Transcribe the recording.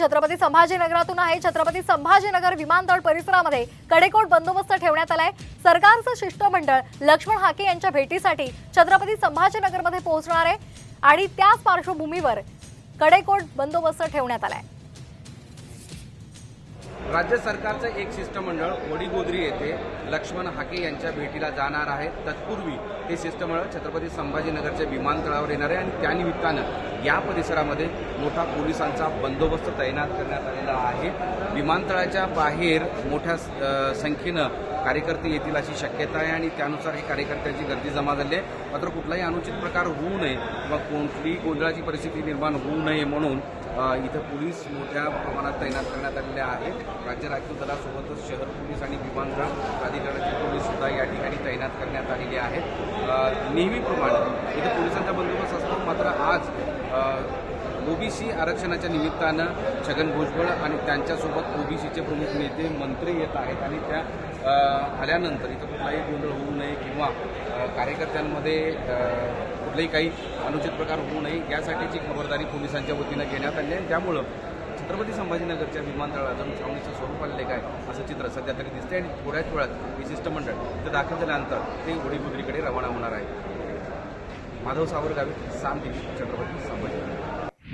छत्रपती संभाजीनगरातून आहे. छत्रपती संभाजीनगर विमानतळ परिसरामध्ये कडेकोट बंदोबस्त ठेवण्यात आलाय. सरकारचं शिष्टमंडळ लक्ष्मण हाके यांच्या भेटीसाठी छत्रपती संभाजीनगरमध्ये पोहोचणार आहे आणि त्याच पार्श्वभूमीवर कडेकोट बंदोबस्त ठेवण्यात आलाय. राज्य सरकारचं एक शिष्टमंडळ वडीगोद्री येथे लक्ष्मण हाके यांच्या भेटीला जाणार आहे. तत्पूर्वी हे शिष्टमंडळ छत्रपती संभाजीनगरच्या विमानतळावर येणार आहे आणि त्यानिमित्तानं या परिसरामध्ये मोठा पोलिसांचा बंदोबस्त तैनात करण्यात आलेला आहे. विमानतळाच्या बाहेर मोठ्या संख्येनं कार्यकर्ते येतील अशी शक्यता आहे आणि त्यानुसार ही कार्यकर्त्यांची गर्दी जमा झाली आहे. मात्र कुठलाही अनुचित प्रकार होऊ नये किंवा कोणतीही गोंधळाची परिस्थिती निर्माण होऊ नये म्हणून इथं पोलीस मोठ्या प्रमाणात तैनात करण्यात आलेले आहेत. राज्य राखीव दलासोबतच शहर पोलीस आणि विमानतळ प्राधिकरणाचे पोलीस सुद्धा या ठिकाणी तैनात करण्यात आलेले आहेत. नेहमीप्रमाणे इथं पोलिसांचा मात्र आज ओबीसी आरक्षणाच्या निमित्तानं छगन भुजबळ आणि त्यांच्यासोबत ओबीसीचे प्रमुख नेते मंत्री येत आहेत आणि त्या आल्यानंतर इथं कुठलाही गोंधळ होऊ नये किंवा कार्यकर्त्यांमध्ये कुठलेही कुठलाही काही अनुचित प्रकार होऊ नये यासाठीची खबरदारी पोलिसांच्या वतीनं घेण्यात आली आहे. त्यामुळं छत्रपती संभाजीनगरच्या विमानतळात अजून छावणीचं स्वरूप आलेलं काय असं चित्र सध्या तरी दिसते आणि थोड्याच वेळात हे शिष्टमंडळ इथं दाखल झाल्यानंतर ते वडीगुद्रीकडे रवाना होणार आहे. माधव सावरगावे साम दिवशी छत्रपती संभाजीनगर